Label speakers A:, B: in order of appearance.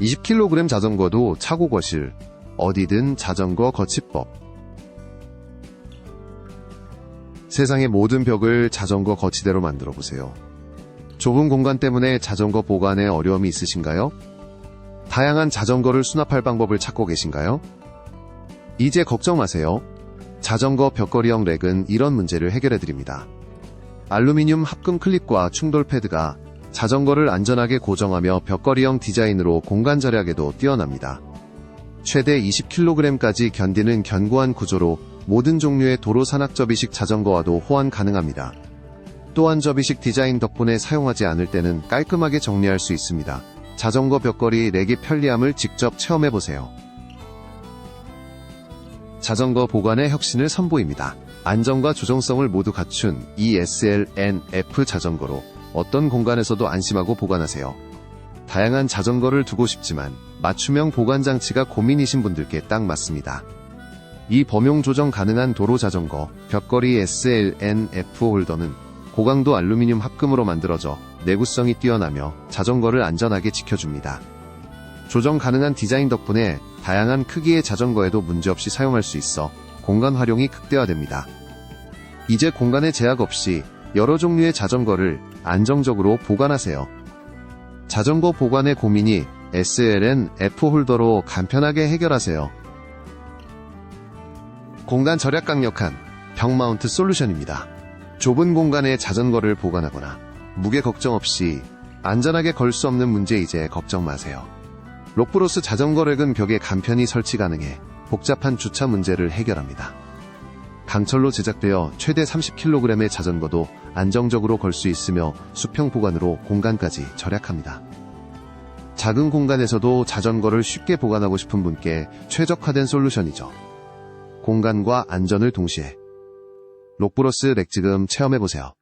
A: 20kg 자전거도 차고 거실, 어디든 자전거 거치법. 세상의 모든 벽을 자전거 거치대로 만들어 보세요. 좁은 공간 때문에 자전거 보관에 어려움이 있으신가요? 다양한 자전거를 수납할 방법을 찾고 계신가요? 이제 걱정 마세요. 자전거 벽걸이형 렉은 이런 문제를 해결해 드립니다. 알루미늄 합금 클립과 충돌 패드가 자전거를 안전하게 고정하며 벽걸이형 디자인으로 공간 절약에도 뛰어납니다. 최대 20kg까지 견디는 견고한 구조로 모든 종류의 도로 산악 접이식 자전거와도 호환 가능합니다. 또한 접이식 디자인 덕분에 사용하지 않을 때는 깔끔하게 정리할 수 있습니다. 자전거 벽걸이 렉의 편리함을 직접 체험해보세요. 자전거 보관의 혁신을 선보입니다. 안정과 조정성을 모두 갖춘 ESLNF 자전거로 어떤 공간에서도 안심하고 보관하세요. 다양한 자전거를 두고 싶지만 맞춤형 보관 장치가 고민이신 분들께 딱 맞습니다. 이 범용 조정 가능한 도로 자전거 벽걸이 SLNF 홀더는 고강도 알루미늄 합금으로 만들어져 내구성이 뛰어나며 자전거를 안전하게 지켜줍니다. 조정 가능한 디자인 덕분에 다양한 크기의 자전거에도 문제없이 사용할 수 있어 공간 활용이 극대화됩니다. 이제 공간에 제약 없이 여러 종류의 자전거를 안정적으로 보관하세요. 자전거 보관의 고민이 SLN F 홀더로 간편하게 해결하세요. 공간 절약 강력한 벽 마운트 솔루션입니다. 좁은 공간에 자전거를 보관하거나 무게 걱정 없이 안전하게 걸 수 없는 문제 이제 걱정 마세요. 록브로스 자전거 렉은 벽에 간편히 설치 가능해 복잡한 주차 문제를 해결합니다. 강철로 제작되어 최대 30kg의 자전거도 안정적으로 걸 수 있으며 수평 보관으로 공간까지 절약합니다. 작은 공간에서도 자전거를 쉽게 보관하고 싶은 분께 최적화된 솔루션이죠. 공간과 안전을 동시에 록브로스 렉 지금 체험해보세요.